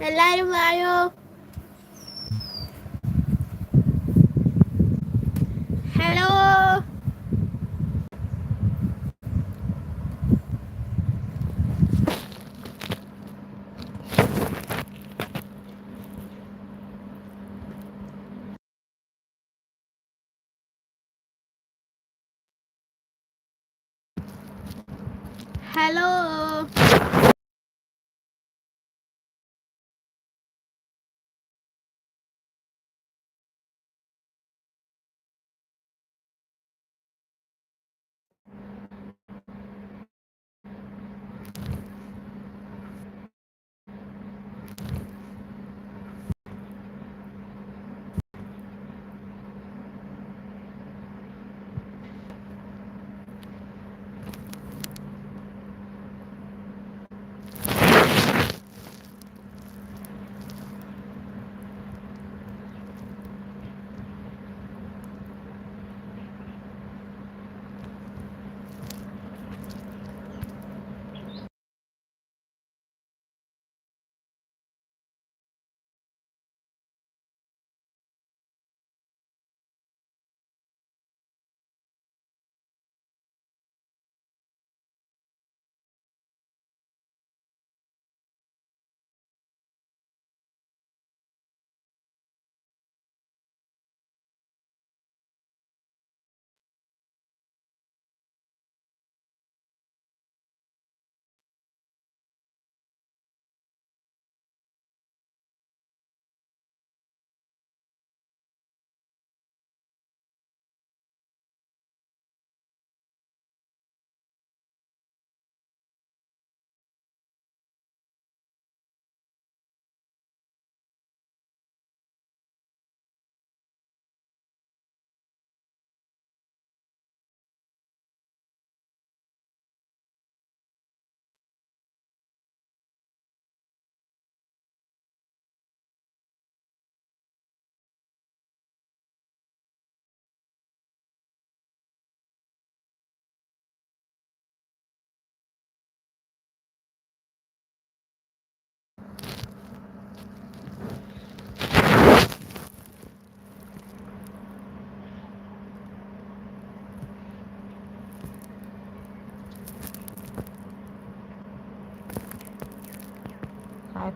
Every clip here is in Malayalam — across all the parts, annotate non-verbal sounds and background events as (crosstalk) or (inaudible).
എല്ലാരും വായോ?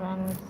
Hi friends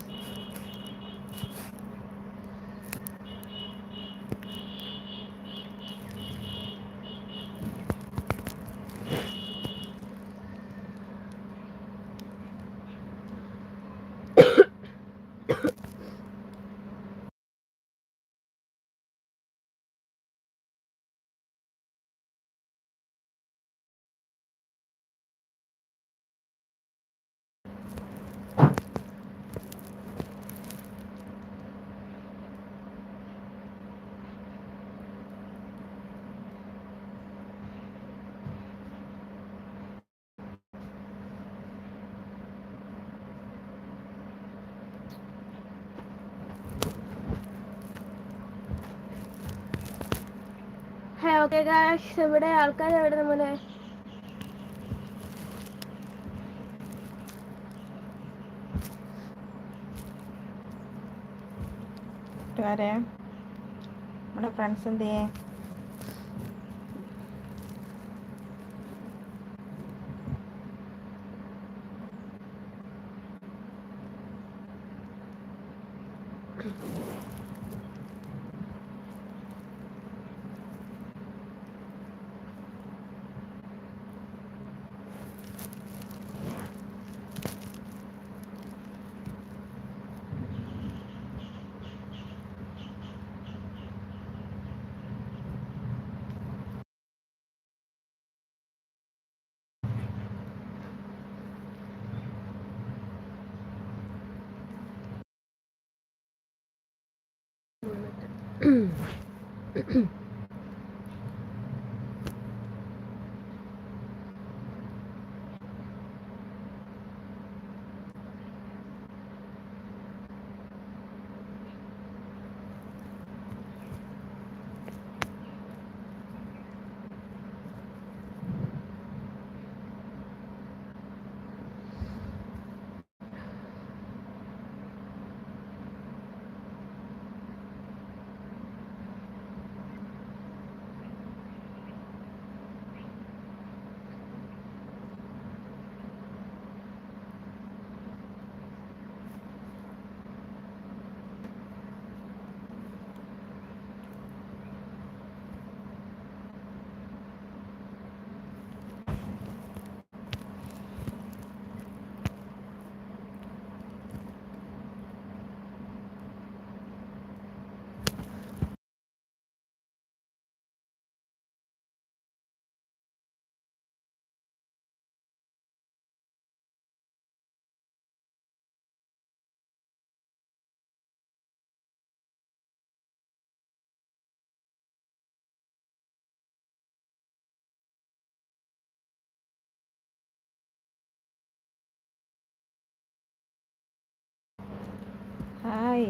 hey okay guys ഇവിടെ ആൾക്കാർ എവിടെ നമ്മളെ കൂട്ടുകാരെ നമ്മുടെ ഫ്രണ്ട്സ് എന്ത് 嗯嗯。ഹായ്.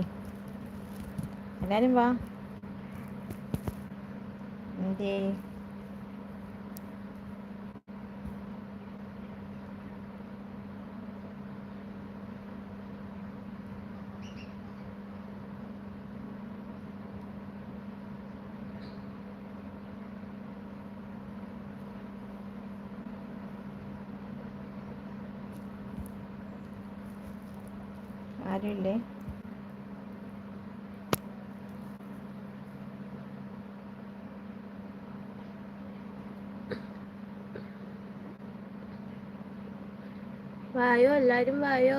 എല്ലാവരും വാ. എന്തേ ആരുമില്ലേ വായോ എല്ലാരും വായോ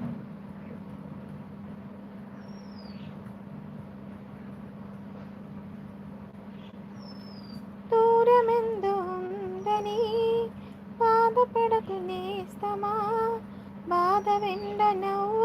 దూరమెందు ఉందని బాధపడకు నేస్తమా బాధ వెండ నవ్వులు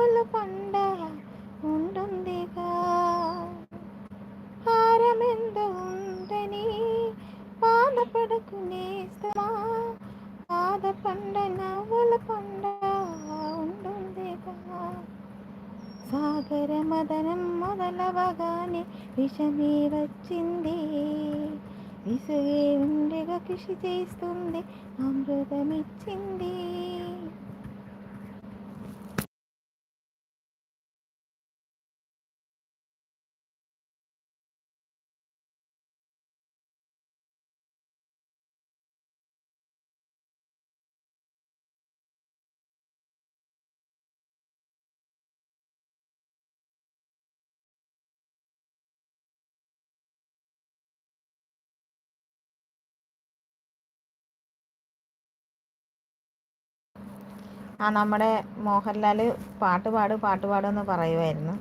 కృషి చేస్తుంది అమృతమిచ్చింది ആ നമ്മുടെ മോഹൻലാൽ പാട്ട് പാട് പാട്ട് പാടുമെന്ന് പറയുമായിരുന്നു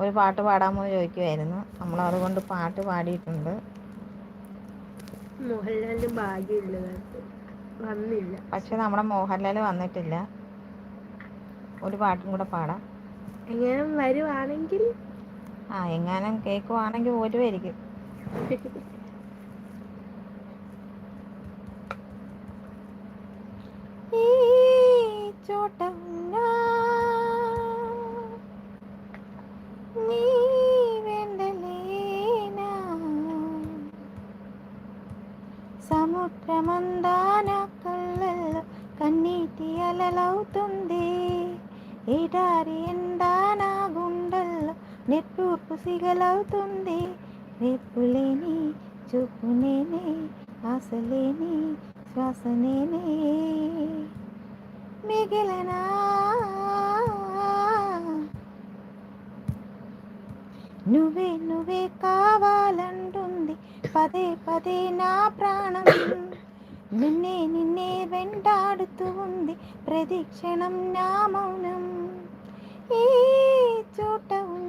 ഒരു പാട്ട് പാടാമോ ചോദിക്കുമായിരുന്നു നമ്മൾ അതുകൊണ്ട് പാട്ട് പാടിയിട്ടുണ്ട്. മോഹൻലാലിന് ഭാഗ്യമില്ല വന്നില്ല. പക്ഷെ നമ്മുടെ മോഹൻലാൽ വന്നിട്ടില്ല. ഒരു പാട്ടും കൂടെ പാടാം. എങ്ങാനും വരുവാണെങ്കിൽ? ആ എങ്ങാനും കേൾക്കുവാണെങ്കിൽ വരുമായിരിക്കും ఈ (laughs) చోట నీ వెండలేనా సముద్రమందాన కళ్ళల్లో కన్నీటి అలలవుతుంది. ఏడారి ఎందాన గుండెల్లో నెట్టూర్పు సిగలవుతుంది. రేపులేని చూపునేనే ఆశలేని శ్వాసనేనే మిగిలనా? నువ్వే నువ్వే కావాలంటుంది. పదే పదే నా ప్రాణం. నిన్నే నిన్నే వెంటాడుతూ ఉంది. ప్రతి క్షణం నా మౌనం. ఈ చోట ఉంది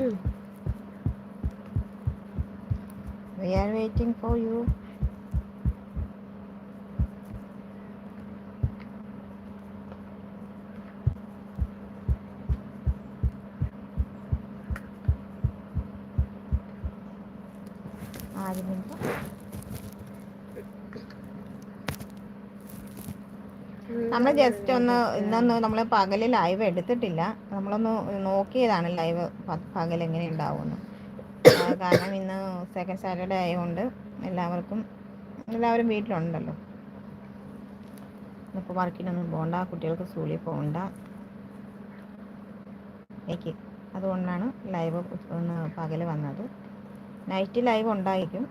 We are waiting for you. നമ്മൾ ജസ്റ്റ് ഒന്ന് ഇന്നൊന്ന് നമ്മൾ പകൽ ലൈവ് എടുത്തിട്ടില്ല. നമ്മളൊന്ന് നോക്കിയതാണ് ലൈവ് പകൽ എങ്ങനെ ഉണ്ടാവുമെന്ന് കാരണം ഇന്ന് സെക്കൻഡ് സാറ്റർഡേ ആയതുകൊണ്ട് എല്ലാവർക്കും എല്ലാവരും വീട്ടിലുണ്ടല്ലോ. ഇപ്പോൾ വർക്കിനൊന്നും പോകണ്ട കുട്ടികൾക്ക് സ്കൂളിൽ പോകണ്ട എനിക്ക് അതുകൊണ്ടാണ് ലൈവ് ഒന്ന് പകൽ വന്നത്. നൈറ്റ് ലൈവ് ഉണ്ടായിരിക്കും.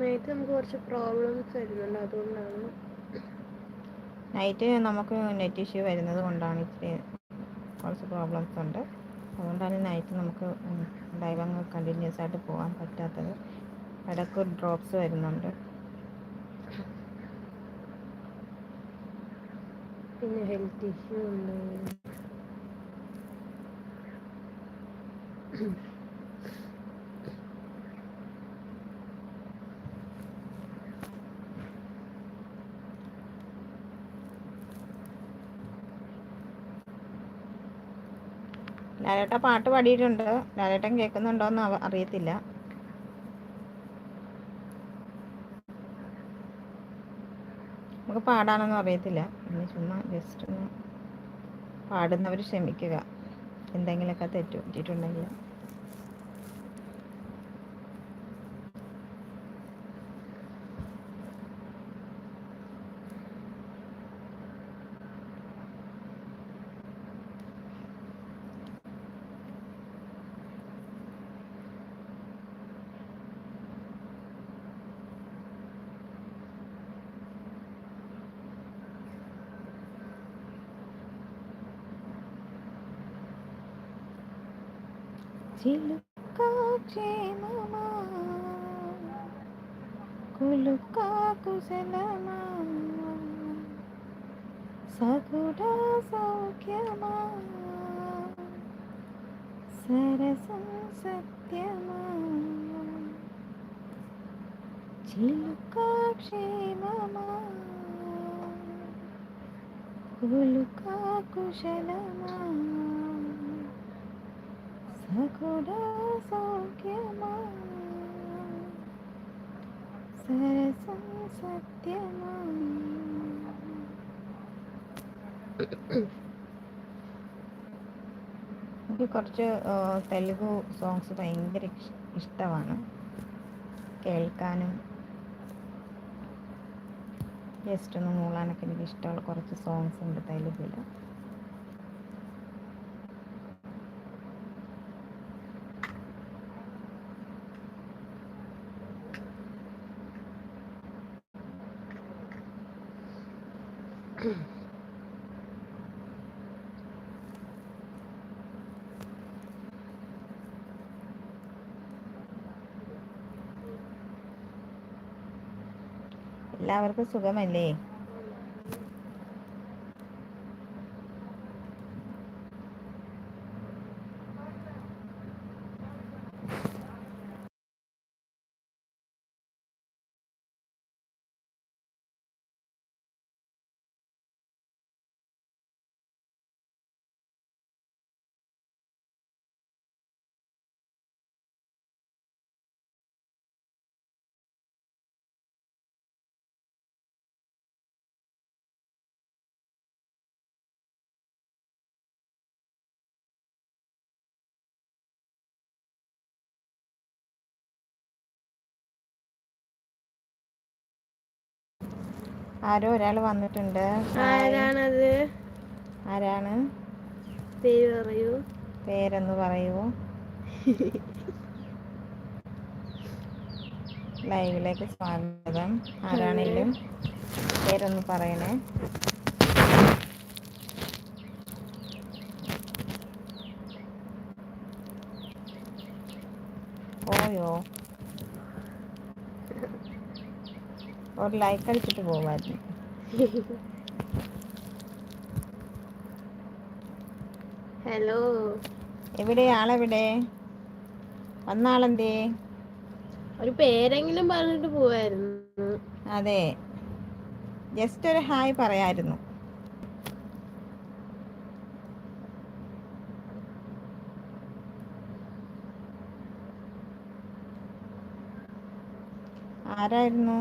നൈറ്റ് നമുക്ക് കുറച്ച് പ്രോബ്ലംസ് വരുന്നുണ്ട്. അതുകൊണ്ടാണ്. നൈറ്റ് നമുക്ക് നെറ്റ് ഇഷ്യൂ വരുന്നത് കൊണ്ടാണ് ഇച്ചിരി കുറച്ച് പ്രോബ്ലംസ് ഉണ്ട്. അതുകൊണ്ടാണ് നൈറ്റ് നമുക്ക് ഡൈവങ്ങ് കണ്ടിന്യൂസ് ആയിട്ട് പോകാൻ പറ്റാത്തത്. ഇടയ്ക്ക് ഡ്രോപ്സ് വരുന്നുണ്ട്. പിന്നെ ഹെൽത്ത് ഇഷ്യൂ ഉണ്ട്. ലാലേട്ട പാട്ട് പാടിയിട്ടുണ്ട്. ലാലേട്ടൻ കേൾക്കുന്നുണ്ടോയെന്ന് അറിയത്തില്ല. നമുക്ക് പാടാനൊന്നും അറിയത്തില്ല. പിന്നെ ചുമ്മാ ജസ്റ്റ് ഒന്ന് പാടുന്നവർ ക്ഷമിക്കുക. എന്തെങ്കിലുമൊക്കെ തെറ്റ് പറ്റിയിട്ടുണ്ടെങ്കിൽ. చిలుకాక్షేమమా కులుకా కులుక కుశలమా? సగుడ సౌఖ్యమా? సరసం సత్యమా? చిలుక క్షేమమా? కులుక కుశలమా? എനിക്ക് കുറച്ച് തെലുഗു സോങ്സ് ഭയങ്കര ഇഷ്ടമാണ്. കേൾക്കാനും. ജസ്റ്റ് ഒന്ന് മൂളാനൊക്കെ എനിക്ക് ഇഷ്ടമുള്ള കുറച്ച് സോങ്സ് ഉണ്ട് തെലുഗിൽ എല്ലാവർക്കും സുഖമല്ലേ? ആരോ ഒരാൾ വന്നിട്ടുണ്ട്. ആരാണത്? ആരാണ്? പേര് പറയൂ. പേരെന്ന് പറയൂ. ലൈവിലേക്ക് സ്വാഗതം. ആരാണെങ്കിലും പേരൊന്ന് പറയണേ. പോയോ? ഒരു ലൈക്ക് അടിച്ചിട്ട് പോവായിരുന്നു. ഹലോ എവിടെ? ആളെവിടെ? വന്ന ഒരു പേരെങ്കിലും പറഞ്ഞിട്ട് പോവായിരുന്നു. അതെ. ജസ്റ്റ് ഒരു ഹായ് പറയായിരുന്നു. ആരായിരുന്നു?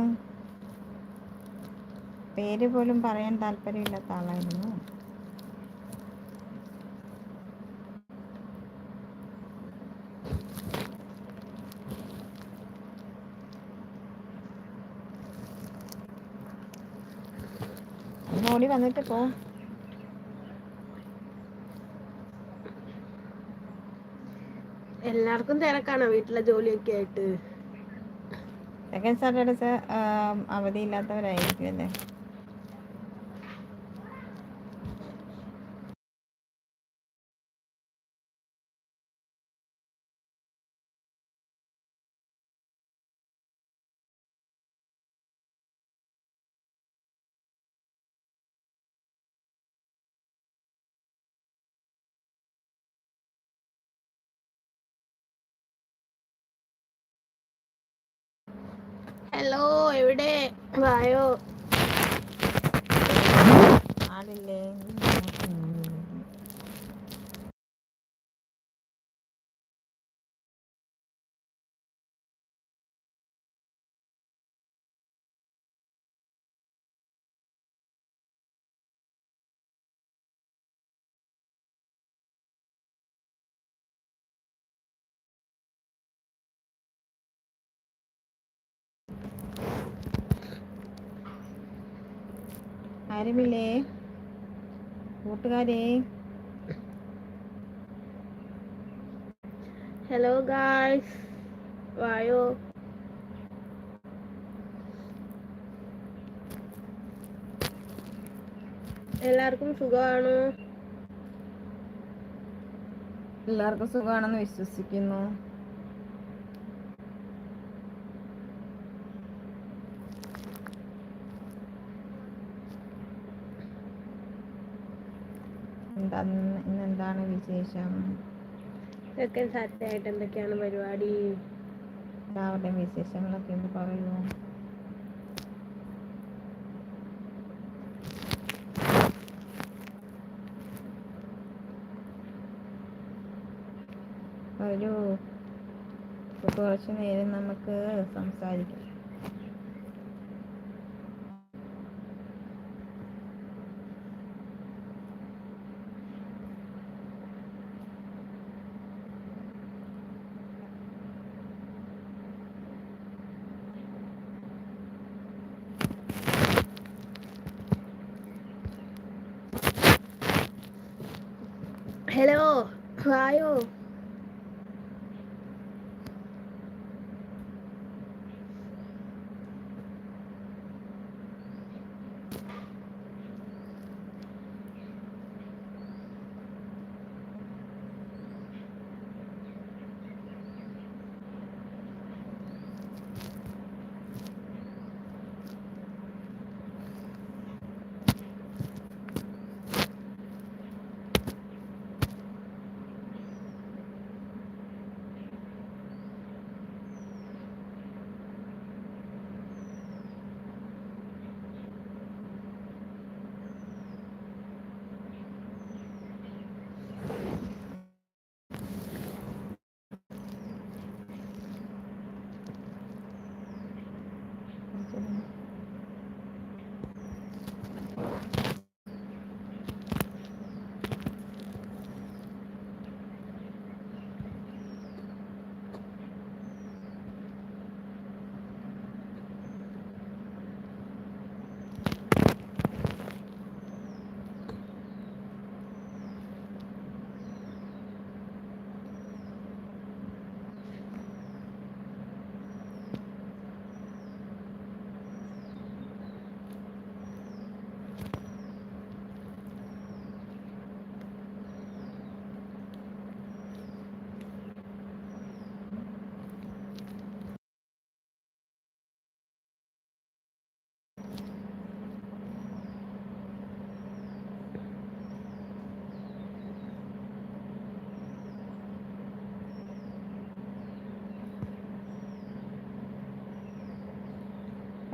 പേര് പോലും പറയാൻ താല്പര്യമില്ലാത്ത ആളായിരുന്നു. ഓടി വന്നിട്ട് പോ. എല്ലാവർക്കും തിരക്കാണോ വീട്ടിലെ ജോലിയൊക്കെ ആയിട്ട്? സെക്കൻഡ് സാറ്റർഡേസ് അവധിയില്ലാത്തവരായിരിക്കും അല്ലേ? എവിടെ? വായോ. ആളില്ലേ? ആരുമില്ലേ? കൂട്ടുകാരെ. ഹലോ ഗായ്സ് വായോ. എല്ലാവർക്കും സുഖമാണോ? എല്ലാവർക്കും സുഖമാണെന്ന് വിശ്വസിക്കുന്നു. എന്താ ഇന്ന് എന്താണ് വിശേഷം? സെക്കൻഡ് സാറ്റർഡേ ആയിട്ട് എന്തൊക്കെയാണ് പരിപാടി? എല്ലാവരുടെയും വിശേഷങ്ങളൊക്കെ ഒന്ന് പറയൂ ഒരു കുറച്ച് നേരം നമുക്ക് സംസാരിക്കാം. ഹലോ വായോ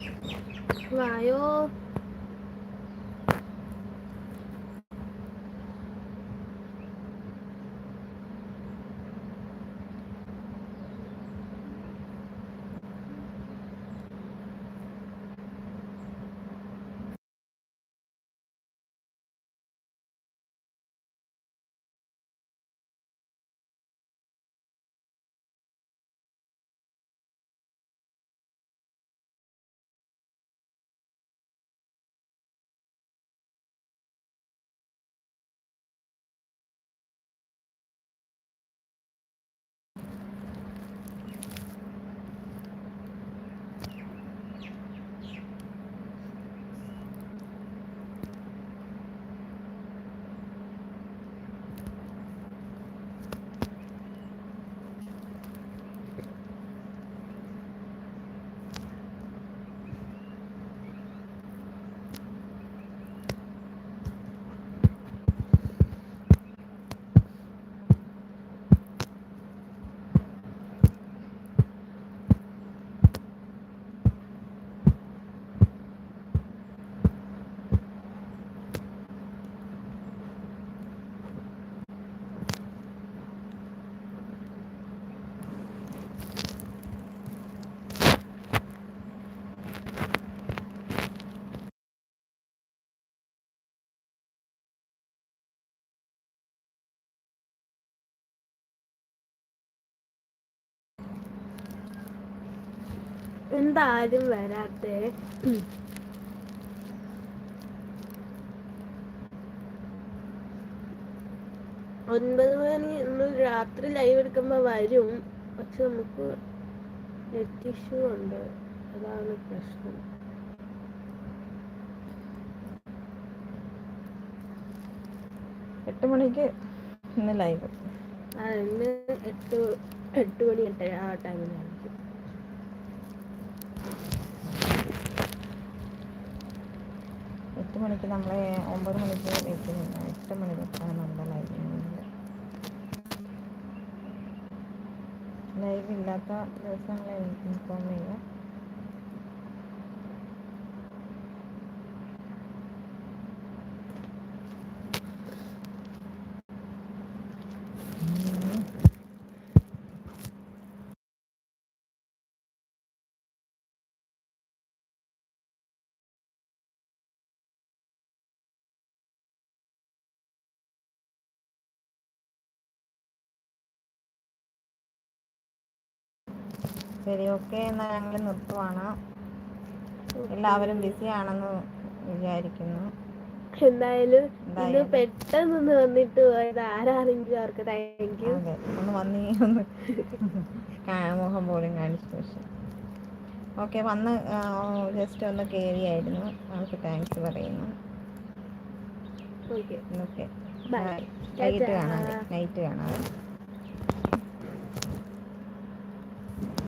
ആരിലൊക്കെ വായോ വായോ എന്താരും വരാത്തെ? ഒൻപത് മണി ഇന്ന് രാത്രി ലൈവ് എടുക്കുമ്പോ വരും. പക്ഷെ നമുക്ക് നെറ്റ് ഇഷ്യൂ ഉണ്ട്. അതാണ് പ്രശ്നം. എട്ട് മണിക്ക് ഇന്ന് ലൈവ് ആ ഇന്ന് എട്ട് എട്ട് മണി എട്ട് ആ ടൈമിലായിരിക്കും എട്ട് മണിക്ക് നമ്മളെ ഒമ്പത് മണിക്ക് എത്തുന്നില്ല എട്ട് മണി തൊട്ടാണ് നമ്മുടെ ലൈവ് ചെയ്യുന്നത് ലൈവ് ഇല്ലാത്ത ദിവസങ്ങളെ ഇൻഫോം ചെയ്യുക. ശരി ഓക്കെ. എന്നാൽ ഞങ്ങൾ നിർത്തുവാണ്. എല്ലാവരും ബിസി ആണെന്ന് വിചാരിക്കുന്നു. എന്തായാലും ഇന്ന്. പെട്ടെന്ന് വന്നിട്ട് പോയത് ആരാണെങ്കിലും അവർക്ക് താങ്ക് യു ഒന്ന് വന്നീ ഒന്ന് മുഖം പോലും കാണിച്ചു പക്ഷെ. ഓക്കെ വന്ന് ജസ്റ്റ് ഒന്ന് കയറിയായിരുന്നു അവൾക്ക് താങ്ക്സ് പറയുന്നു. ഓക്കെ. Okay Bye. വൈകിട്ട് കാണാം നൈറ്റ് കാണാം.